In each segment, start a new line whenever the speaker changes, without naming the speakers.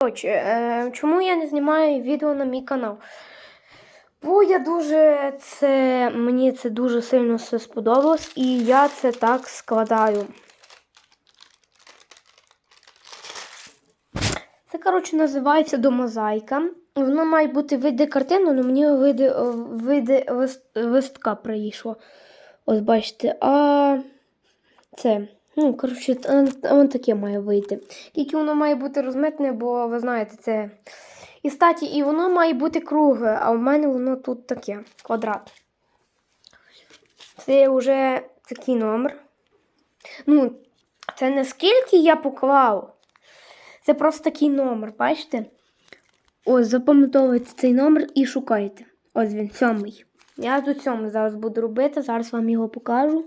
Коротше, е, чому я не знімаю відео на мій канал? Бо я дуже це. Мені це дуже сильно все сподобалось, і я це так складаю. Це, коротше, називається домозайка. Воно має бути види картини, але мені види, види лист, листка прийшло. Ось бачите, а це. Ну, коротше, воно таке має вийти. Тільки воно має бути розмитне, бо ви знаєте, це. І статі, і воно має бути кругле, а в мене воно тут таке квадрат. Це вже такий номер. Ну, це не скільки я поклав. Це просто такий номер, бачите? Ось, запам'ятовуйте цей номер і шукайте. Ось він, сьомий. Я тут сьомий зараз буду робити, зараз вам його покажу.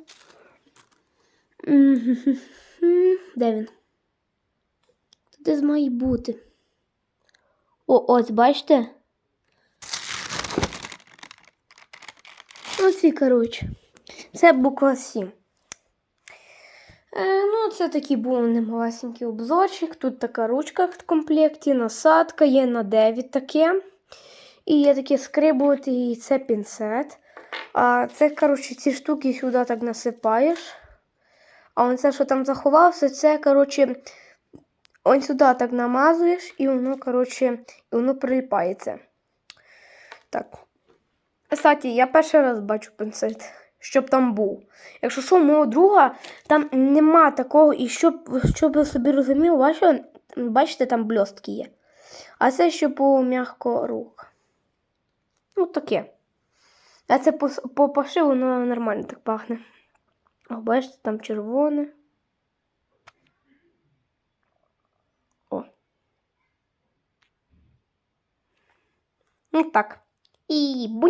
Де він? Тут десь має бути. О, ось, бачите? Ось і, коротше. Це буква 7. Е, ну, це такий був немалесенький обзорчик. Тут така ручка в комплекті, насадка, є на 9 таке. І є таке скрибувати, і це пінцет. А це, коротше, ці штуки сюди так насипаєш. А он це, що там заховався, це, коротше, он сюди так намазуєш, і воно, коротше, і воно приліпається. Так. Кстати, я перший раз бачу пінцет, щоб там був. Якщо що, у мого друга там нема такого, і щоб, щоб ви собі розуміли, бачите, бачите, там блістки є. А це щоб було м'яко рух. Ну, таке. А це по, по паши воно нормально так пахне. О, бачите, там червоне. О. Ну так. І будь.